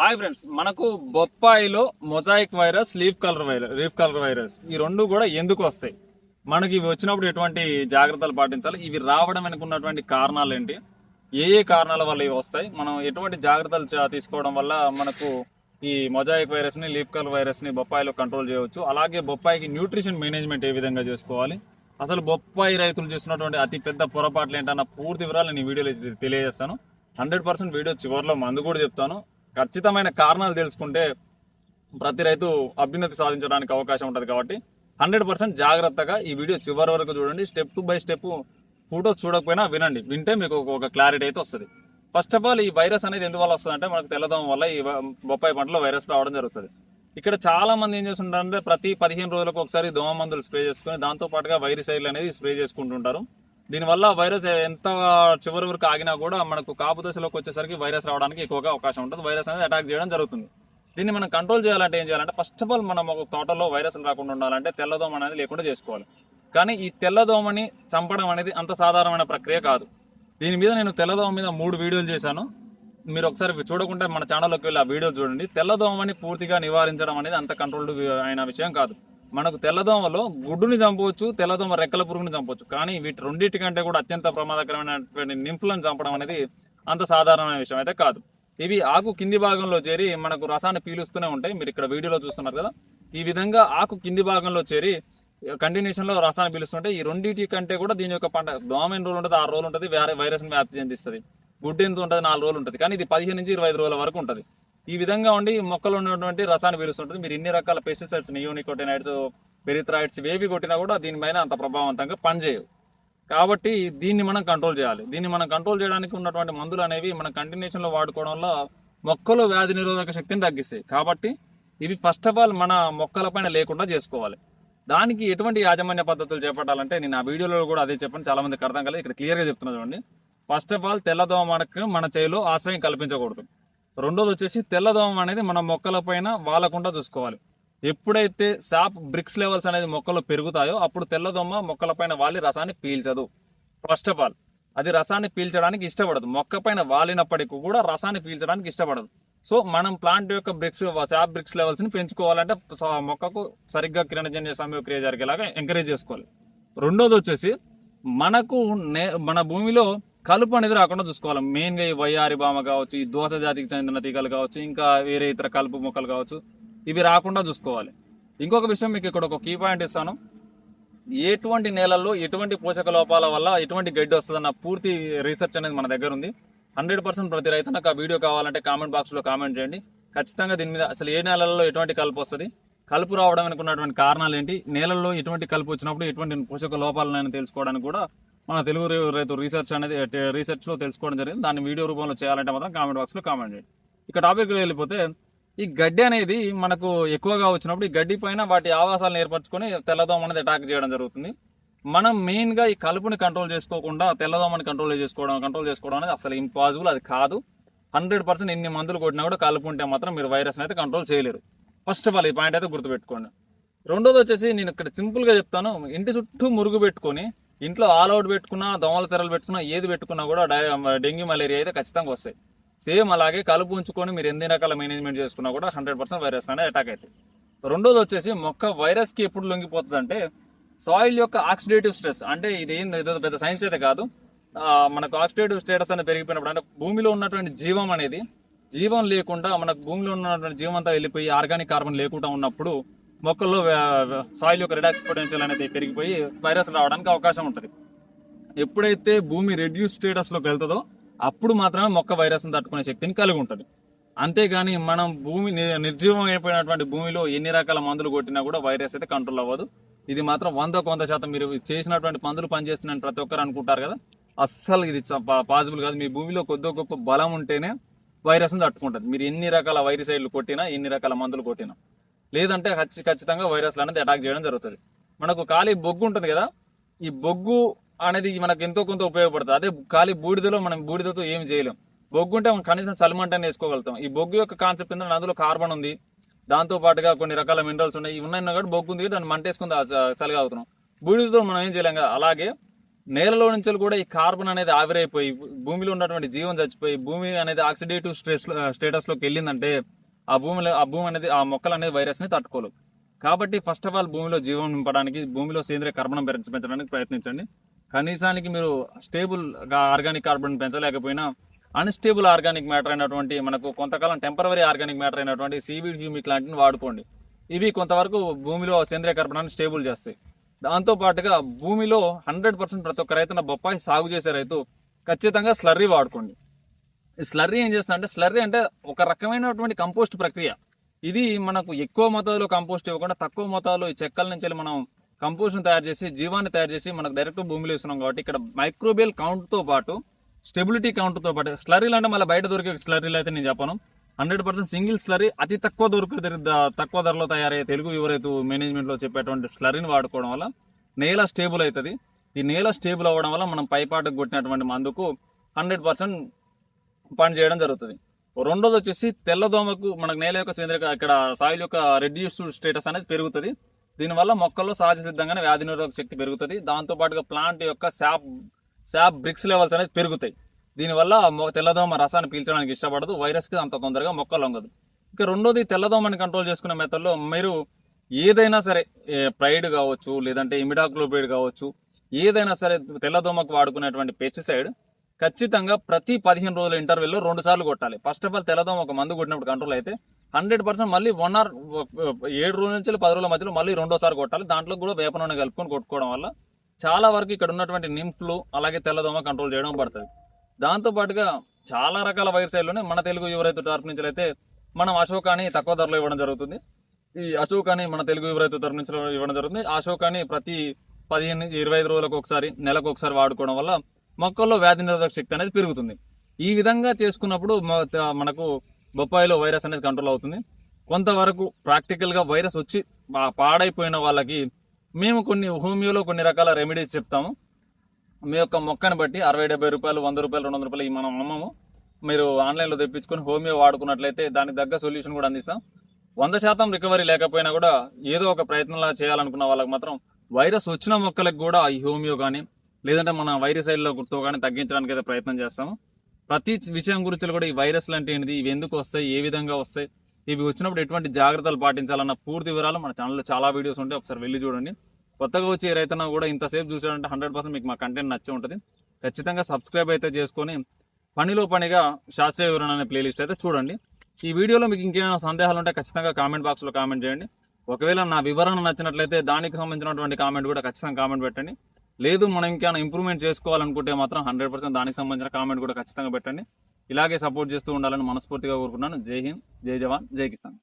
Hi friends మనకు బొప్పాయిలో mosaic virus leaf colour virus leaf colour virus ఈ రెండు కూడా ఎందుకు వస్తాయి? మనకి ఇవి వచ్చినప్పుడు ఎటువంటి జాగ్రత్తలు పాటించాలి? ఇవి రావడం అనుకున్నటువంటి కారణాలు ఏంటి? ఏ ఏ కారణాల వల్ల ఇవి వస్తాయి? మనం ఎటువంటి జాగ్రత్తలు తీసుకోవడం వల్ల మనకు ఈ మొజాయిక్ వైరస్ని లీఫ్ కలర్ వైరస్ని బొప్పాయిలో కంట్రోల్ చేయవచ్చు? అలాగే బొప్పాయికి న్యూట్రిషన్ మేనేజ్మెంట్ ఏ విధంగా చేసుకోవాలి? అసలు బొప్పాయి రైతులు చేస్తున్నటువంటి అతి పెద్ద పొరపాట్లు ఏంటన్న పూర్తి వివరాలు నేను ఈ వీడియోలో తెలియజేస్తాను. హండ్రెడ్ పర్సెంట్ వీడియో చివరిలో మందు కూడా చెప్తాను. ఖచ్చితమైన కారణాలు తెలుసుకుంటే ప్రతి రైతు అభ్యున్నతి సాధించడానికి అవకాశం ఉంటుంది కాబట్టి హండ్రెడ్ పర్సెంట్ జాగ్రత్తగా ఈ వీడియో చివరి వరకు చూడండి. స్టెప్ బై స్టెప్ ఫోటోస్ చూడకపోయినా వినండి. వింటే మీకు ఒక- క్లారిటీ అయితే వస్తుంది. ఫస్ట్ ఆఫ్ ఆల్ ఈ వైరస్ అనేది ఎందువల్ల వస్తుందంటే మనకు తెల్లదోమ వల్ల ఈ బొప్పాయి పంటలో వైరస్ రావడం జరుగుతుంది. ఇక్కడ చాలా మంది ఏం చేస్తుంటారంటే ప్రతి పదిహేను రోజులకు ఒకసారి దోమ మందులు స్ప్రే చేసుకుని దాంతో పాటుగా వైరసైడ్లు అనేది స్ప్రే చేసుకుంటుంటారు. దీనివల్ల వైరస్ ఎంత చివరి వరకు ఆగినా కూడా మనకు కాపు దశలోకి వచ్చేసరికి వైరస్ రావడానికి ఎక్కువగా అవకాశం ఉంటుంది. వైరస్ అనేది అటాక్ చేయడం జరుగుతుంది. దీన్ని మనం కంట్రోల్ చేయాలంటే ఏం చేయాలంటే ఫస్ట్ ఆఫ్ ఆల్ మనం ఒక తోటలో వైరస్ రాకుండా ఉండాలంటే తెల్లదోమ అనేది లేకుండా చేసుకోవాలి. కానీ ఈ తెల్లదోమని చంపడం అనేది అంత సాధారణమైన ప్రక్రియ కాదు. దీని మీద నేను తెల్లదోమ మీద మూడు వీడియోలు చేశాను. మీరు ఒకసారి చూడకుంటే మన ఛానల్లోకి వెళ్ళి ఆ వీడియో చూడండి. తెల్లదోమని పూర్తిగా నివారించడం అనేది అంత కంట్రోల్డ్ అయిన విషయం కాదు. మనకు తెల్లదోమలో గుడ్డుని చంపవచ్చు తెల్లదోమ రెక్కల పురుగుని చంపవచ్చు. కానీ వీటి రెండింటి కంటే కూడా అత్యంత ప్రమాదకరమైనటువంటి నింపులను చంపడం అనేది అంత సాధారణమైన విషయం అయితే కాదు. ఇవి ఆకు కింది భాగంలో చేరి మనకు రసాన్ని పీలుస్తూనే ఉంటాయి. మీరు ఇక్కడ వీడియోలో చూస్తున్నారు కదా. ఈ విధంగా ఆకు కింది భాగంలో చేరి కంటిన్యూషన్లో రసాన్ని పీలుస్తుంటే ఈ రెండింటి కంటే కూడా దీని యొక్క పంట దోమ ఎన్ని రోజులు ఉంటుంది ఆరు రోజులు ఉంటుంది వేరే వైరస్ వ్యాప్తి చెందిస్తుంది. గుడ్డు ఎంత ఉంటుంది నాలుగు రోజులు ఉంటుంది. కానీ ఇది పదిహేను నుంచి ఇరవై ఐదు రోజుల వరకు ఉంటుంది. ఈ విధంగా ఉండి మొక్కలు ఉన్నటువంటి రసాన్ని పీలుస్తుంటుంది మీరు ఇన్ని రకాల పెస్టిసైడ్స్ నియోనికోటినైడ్స్ పెరిథ్రాయిడ్స్ ఏవి కొట్టినా కూడా దీనిపైన అంత ప్రభావవంతంగా పనిచేయవు. కాబట్టి దీన్ని మనం కంట్రోల్ చేయాలి. దీన్ని మనం కంట్రోల్ చేయడానికి ఉన్నటువంటి మందులు అనేవి మనం కంటిన్యూషన్లో వాడుకోవడం వల్ల మొక్కలు వ్యాధి నిరోధక శక్తిని తగ్గిస్తాయి. కాబట్టి ఇవి ఫస్ట్ ఆఫ్ ఆల్ మన మొక్కల పైన లేకుండా చేసుకోవాలి. దానికి ఎటువంటి యాజమాన్య పద్ధతులు చేపట్టాలంటే నేను ఆ వీడియోలో కూడా అదే చెప్పండి చాలా మందికి అర్థం కాలేదు. ఇక్కడ క్లియర్గా చెప్తున్నా చూడండి. ఫస్ట్ ఆఫ్ ఆల్ తెల్లదోమకు మన చేలో ఆశ్రయం కల్పించకూడదు. రెండోది వచ్చేసి తెల్లదోమ అనేది మన మొక్కల పైన వాలకుండా చూసుకోవాలి. ఎప్పుడైతే సాప్ బ్రిక్స్ లెవెల్స్ అనేది మొక్కలో పెరుగుతాయో అప్పుడు తెల్లదోమ మొక్కల పైన వాలి రసాన్ని పీల్చదు. ఫస్ట్ ఆఫ్ ఆల్ అది రసాన్ని పీల్చడానికి ఇష్టపడదు. మొక్క పైన వాలినప్పటికీ కూడా రసాన్ని పీల్చడానికి ఇష్టపడదు. సో మనం ప్లాంట్ యొక్క బ్రిక్స్ సాప్ బ్రిక్స్ లెవెల్స్ని పెంచుకోవాలంటే మొక్కకు సరిగ్గా కిరణజన్య సమయక్రియ జరిగేలాగా ఎంకరేజ్ చేసుకోవాలి. రెండోది వచ్చేసి మనకు నే- మన భూమిలో కలుపు అనేది రాకుండా చూసుకోవాలి. మెయిన్గా ఈ వయ్యారి బామ కావచ్చు ఈ దోస జాతికి చెందిన తీగలు కావచ్చు ఇంకా వేరే ఇతర కలుపు మొక్కలు కావచ్చు ఇవి రాకుండా చూసుకోవాలి. ఇంకొక విషయం మీకు ఇక్కడ ఒక కీ పాయింట్ ఇస్తాను. ఎటువంటి నేలల్లో ఎటువంటి పోషక లోపాల వల్ల ఎటువంటి గడ్డి వస్తుందన్న పూర్తి రీసెర్చ్ అనేది మన దగ్గర ఉంది. హండ్రెడ్ పర్సెంట్ ప్రతి రైతు నాకు ఆ వీడియో కావాలంటే కామెంట్ బాక్స్లో కామెంట్ చేయండి. ఖచ్చితంగా దీని మీద అసలు ఏ నేలల్లో ఎటువంటి కలుపు వస్తుంది? కలుపు రావడం అనుకున్నటువంటి కారణాలు ఏంటి? నేలల్లో ఎటువంటి కలుపు వచ్చినప్పుడు ఎటువంటి పోషక లోపాలను తెలుసుకోవడానికి కూడా మన తెలుగు రైతు రీసెర్చ్ అనేది రీసెర్చ్లో తెలుసుకోవడం జరిగింది. దాన్ని వీడియో రూపంలో చేయాలంటే మాత్రం కామెంట్ బాక్స్లో కామెంట్ చేయండి. ఇక టాపిక్ వెళ్ళిపోతే ఈ గడ్డి అనేది మనకు ఎక్కువగా వచ్చినప్పుడు ఈ గడ్డి పైన వాటి ఆవాసాలను ఏర్పరచుకొని తెల్లదోమ అనేది అటాక్ చేయడం జరుగుతుంది. మనం మెయిన్గా ఈ కలుపుని కంట్రోల్ చేసుకోకుండా తెల్లదోమని కంట్రోల్ చేసుకోవడం కంట్రోల్ చేసుకోవడం అనేది అసలు ఇంపాసిబుల్ అది కాదు. హండ్రెడ్ పర్సెంట్ ఎన్ని మందులు కొట్టినా కూడా కలుపు ఉంటే మాత్రం మీరు వైరస్ని అయితే కంట్రోల్ చేయలేరు. ఫస్ట్ ఆఫ్ ఆల్ ఈ పాయింట్ అయితే గుర్తుపెట్టుకోండి. రెండోది వచ్చేసి నేను ఇక్కడ సింపుల్గా చెప్తాను. ఇంటి చుట్టూ మురుగు పెట్టుకొని ఇంట్లో ఆల్ అవుట్ పెట్టుకున్నా దోమల తెరలు పెట్టుకున్నా ఏది పెట్టుకున్నా కూడా డెంగ్యూ మలేరియా అయితే ఖచ్చితంగా వస్తాయి. సేమ్ అలాగే కలుపు ఉంచుకొని మీరు ఎన్ని రకాల మేనేజ్మెంట్ చేసుకున్నా కూడా హండ్రెడ్ పర్సెంట్ వైరస్ అనేది అటాక్ అవుతాయి. రెండోది వచ్చేసి మొక్క వైరస్కి ఎప్పుడు లొంగిపోతుంది అంటే సాయిల్ యొక్క ఆక్సిడేటివ్ స్ట్రెస్ అంటే ఇది ఏం పెద్ద సైన్స్ అయితే కాదు. మనకు ఆక్సిడేటివ్ స్టేటస్ అనేది పెరిగిపోయినప్పుడు అంటే భూమిలో ఉన్నటువంటి జీవం అనేది జీవం లేకుండా మనకు భూమిలో ఉన్నటువంటి జీవం అంతా వెళ్ళిపోయి ఆర్గానిక్ కార్బన్ లేకుండా ఉన్నప్పుడు మొక్కల్లో సాయిల్ యొక్క రిడాక్స్ పొటెన్షియల్ అనేది పెరిగిపోయి వైరస్ రావడానికి అవకాశం ఉంటుంది. ఎప్పుడైతే భూమి రెడ్యూస్ స్టేటస్లోకి వెళ్తుందో అప్పుడు మాత్రమే మొక్క వైరస్ని తట్టుకునే శక్తిని కలిగి ఉంటుంది. అంతేగాని మనం భూమి నిర్జీవం అయిపోయినటువంటి భూమిలో ఎన్ని రకాల మందులు కొట్టినా కూడా వైరస్ అయితే కంట్రోల్ అవ్వదు. ఇది మాత్రం వంద వంద శాతం మీరు చేసినటువంటి మందులు పనిచేస్తున్నాయని ప్రతి ఒక్కరు అనుకుంటారు కదా. అస్సలు ఇది పాసిబుల్ కాదు. మీ భూమిలో కొద్ది గొప్ప బలం ఉంటేనే వైరస్ని తట్టుకుంటుంది. మీరు ఎన్ని రకాల వైరసైడ్లు కొట్టినా ఎన్ని రకాల మందులు కొట్టినా. లేదంటే ఖచ్చితంగా వైరస్లు అనేది అటాక్ చేయడం జరుగుతుంది. మనకు ఖాళీ బొగ్గు ఉంటుంది కదా ఈ బొగ్గు అనేది మనకు ఎంతో కొంత ఉపయోగపడుతుంది. అదే ఖాళీ బూడిదలో మనం బూడిదతో ఏం చేయలేం. బొగ్గు ఉంటే మనం కనీసం చలిమంటని వేసుకోగలుగుతాం. ఈ బొగ్గు యొక్క కాన్సెప్ట్ ఏంటంటే అందులో కార్బన్ ఉంది. దాంతో పాటుగా కొన్ని రకాల మినరల్స్ ఉన్నాయి. ఇవి ఉన్నాయి కాబట్టి బొగ్గు ఉంది. దాన్ని మంటేసుకుని వేసుకుని చలిగా అవుతున్నాం బూడిదతో మనం ఏం చేయలేం కదా. అలాగే నేలలో నుంచి కూడా ఈ కార్బన్ అనేది ఆవిరైపోయి భూమిలో ఉన్నటువంటి జీవం చచ్చిపోయి భూమి అనేది ఆక్సిడేటివ్ స్ట్రెస్ స్టేటస్లోకి వెళ్ళిందంటే ఆ భూమిలో ఆ భూమి అనేది ఆ మొక్కలు అనేది వైరస్ని తట్టుకోలేవు. కాబట్టి ఫస్ట్ ఆఫ్ ఆల్ భూమిలో జీవం నింపడానికి భూమిలో సేంద్రియ కార్బన్ పెంచడానికి ప్రయత్నించండి. కనీసానికి మీరు స్టేబుల్ ఆర్గానిక్ కార్బన్ పెంచలేకపోయినా అన్స్టేబుల్ ఆర్గానిక్ మ్యాటర్ అయినటువంటి మనకు కొంతకాలం టెంపరవరీ ఆర్గానిక్ మ్యాటర్ అయినటువంటి సీవీడ్ హ్యూమిక్ లాంటివి వాడుకోండి. ఇవి కొంతవరకు భూమిలో సేంద్రియ కర్బనాన్ని స్టేబుల్ చేస్తాయి. దాంతో పాటుగా భూమిలో హండ్రెడ్ పర్సెంట్ ప్రతి ఒక్క రైతున బొప్పాయి సాగు చేసే రైతు ఖచ్చితంగా స్లర్రీ వాడుకోండి. స్లర్రీ ఏం చేస్తా అంటే స్లర్రీ అంటే ఒక రకమైనటువంటి కంపోస్ట్ ప్రక్రియ. ఇది మనకు ఎక్కువ మోతాదులో కంపోస్ట్ ఇవ్వకుండా తక్కువ మోతాదులో ఈ చెక్కల నుంచి మనం కంపోస్ట్ని తయారు చేసి జీవాన్ని తయారు చేసి మనకు డైరెక్ట్ భూమిలో ఇస్తున్నాం కాబట్టి ఇక్కడ మైక్రోబియల్ కౌంట్తో పాటు స్టెబిలిటీ కౌంట్తో పాటు స్లరీలు అంటే మళ్ళీ బయట దొరికే స్లరీలు అయితే నేను చెప్పను. హండ్రెడ్ పర్సెంట్ సింగిల్ స్లరీ అతి తక్కువ దొరికే తక్కువ ధరలో తయారయ్యే తెలుగు యువరైతు మేనేజ్మెంట్లో చెప్పేటువంటి స్లరీని వాడుకోవడం వల్ల నేల స్టేబుల్ అవుతుంది. ఈ నేల స్టేబుల్ అవ్వడం వల్ల మనం పైపాటుకు కొట్టినటువంటి మందుకు హండ్రెడ్ పర్సెంట్ పని చేయడం జరుగుతుంది. రెండోది వచ్చేసి తెల్లదోమకు మనకు నేల యొక్క సేంద్రియ ఇక్కడ సాయిల్ యొక్క రెడ్యూస్డ్ స్టేటస్ అనేది పెరుగుతుంది. దీనివల్ల మొక్కల్లో సహజ సిద్ధంగానే వ్యాధి నిరోధక శక్తి పెరుగుతుంది. దాంతో పాటుగా ప్లాంట్ యొక్క శాప్ శాప్ బ్రిక్స్ లెవెల్స్ అనేది పెరుగుతాయి. దీనివల్ల తెల్లదోమ రసాన్ని పీల్చడానికి ఇష్టపడదు. వైరస్కి అంత తొందరగా మొక్కలు వంగదు ఇక రెండోది తెల్లదోమని కంట్రోల్ చేసుకునే మెథడ్లో మీరు ఏదైనా సరే ప్రైడ్ కావచ్చు లేదంటే ఇమిడాక్లోపైడ్ కావచ్చు ఏదైనా సరే తెల్లదోమకు వాడుకునేటువంటి పెస్టిసైడ్ ఖచ్చితంగా ప్రతి పదిహేను రోజుల ఇంటర్వెల్లో రెండు సార్లు కొట్టాలి. ఫస్ట్ ఆఫ్ ఆల్ తెల్లదోమ ఒక మందు కొట్టినప్పుడు కంట్రోల్ అయితే హండ్రెడ్ పర్సెంట్ మళ్ళీ వన్ అవర్ ఏడు రోజుల నుంచి పది రోజుల మధ్యలో మళ్ళీ రెండోసారి కొట్టాలి. దాంట్లో కూడా వేప నూనె కలుపుకొని కొట్టుకోవడం వల్ల చాలా వరకు ఇక్కడ ఉన్నటువంటి నింఫ్లు అలాగే తెల్లదోమ కంట్రోల్ చేయడం పడుతుంది. దాంతో పాటుగా చాలా రకాల వైర్ వైరసైల్లోనే మన తెలుగు యువరైతు తరపు నుంచి అయితే మనం అశోకాని తక్కువ ధరలో ఇవ్వడం జరుగుతుంది. ఈ అశోకాని మన తెలుగు యువరైతు తరపు నుంచి ఇవ్వడం జరుగుతుంది. అశోకాని ప్రతి పదిహేను నుంచి ఇరవై ఐదు రోజులకు ఒకసారి నెలకు ఒకసారి వాడుకోవడం వల్ల మొక్కల్లో వ్యాధి నిరోధక శక్తి అనేది పెరుగుతుంది. ఈ విధంగా చేసుకున్నప్పుడు మనకు బొప్పాయిలో వైరస్ అనేది కంట్రోల్ అవుతుంది. కొంతవరకు ప్రాక్టికల్గా వైరస్ వచ్చి పాడైపోయిన వాళ్ళకి మేము కొన్ని హోమియోలో కొన్ని రకాల రెమెడీస్ చెప్తాము. మీ యొక్క మొక్కని బట్టి అరవై డెబ్బై రూపాయలు వంద రూపాయలు రెండు వందల రూపాయలు ఈ మనం అమ్మము. మీరు ఆన్లైన్లో తెప్పించుకొని హోమియో వాడుకున్నట్లయితే దానికి తగ్గ సొల్యూషన్ కూడా అందిస్తాం. వంద శాతం రికవరీ లేకపోయినా కూడా ఏదో ఒక ప్రయత్నంలా చేయాలనుకున్న వాళ్ళకి మాత్రం వైరస్ వచ్చిన మొక్కలకు కూడా ఈ హోమియో కానీ లేదంటే మన వైరసైడ్లో గుర్తు కానీ తగ్గించడానికి అయితే ప్రయత్నం చేస్తాము. ప్రతి విషయం గురించి కూడా ఈ వైరస్లు అంటే ఏంటిది? ఇవి ఎందుకు వస్తాయి? ఏ విధంగా వస్తాయి? ఇవి వచ్చినప్పుడు ఎటువంటి జాగ్రత్తలు పాటించాలన్న పూర్తి వివరాలు మన ఛానల్లో చాలా వీడియోస్ ఉంటాయి. ఒకసారి వెళ్ళి చూడండి. కొత్తగా వచ్చే రైతన్న కూడా ఇంతసేపు చూసాడంటే హండ్రెడ్ పర్సెంట్ మీకు మా కంటెంట్ నచ్చే ఉంటుంది. ఖచ్చితంగా సబ్స్క్రైబ్ అయితే చేసుకొని పనిలో పనిగా శాస్త్రీయ వివరణ అనే ప్లేలిస్ట్ అయితే చూడండి. ఈ వీడియోలో మీకు ఇంకేమైనా సందేహాలు ఉంటే ఖచ్చితంగా కామెంట్ బాక్స్లో కామెంట్ చేయండి. ఒకవేళ నా వివరణ నచ్చినట్లయితే దానికి సంబంధించినటువంటి కామెంట్ కూడా ఖచ్చితంగా కామెంట్ పెట్టండి. లేదు మనం ఇంకేమైనా ఇంప్రూవ్మెంట్ చేసుకోవాలనుకుంటే మాత్రం హండ్రెడ్ పర్సెంట్ దానికి సంబంధించిన కామెంట్ కూడా ఖచ్చితంగా పెట్టండి. ఇలాగే సపోర్ట్ చేస్తూ ఉండాలని మనస్ఫూర్తిగా కోరుకున్నాను జై హింద్ జై జవాన్ జై కిసాన్.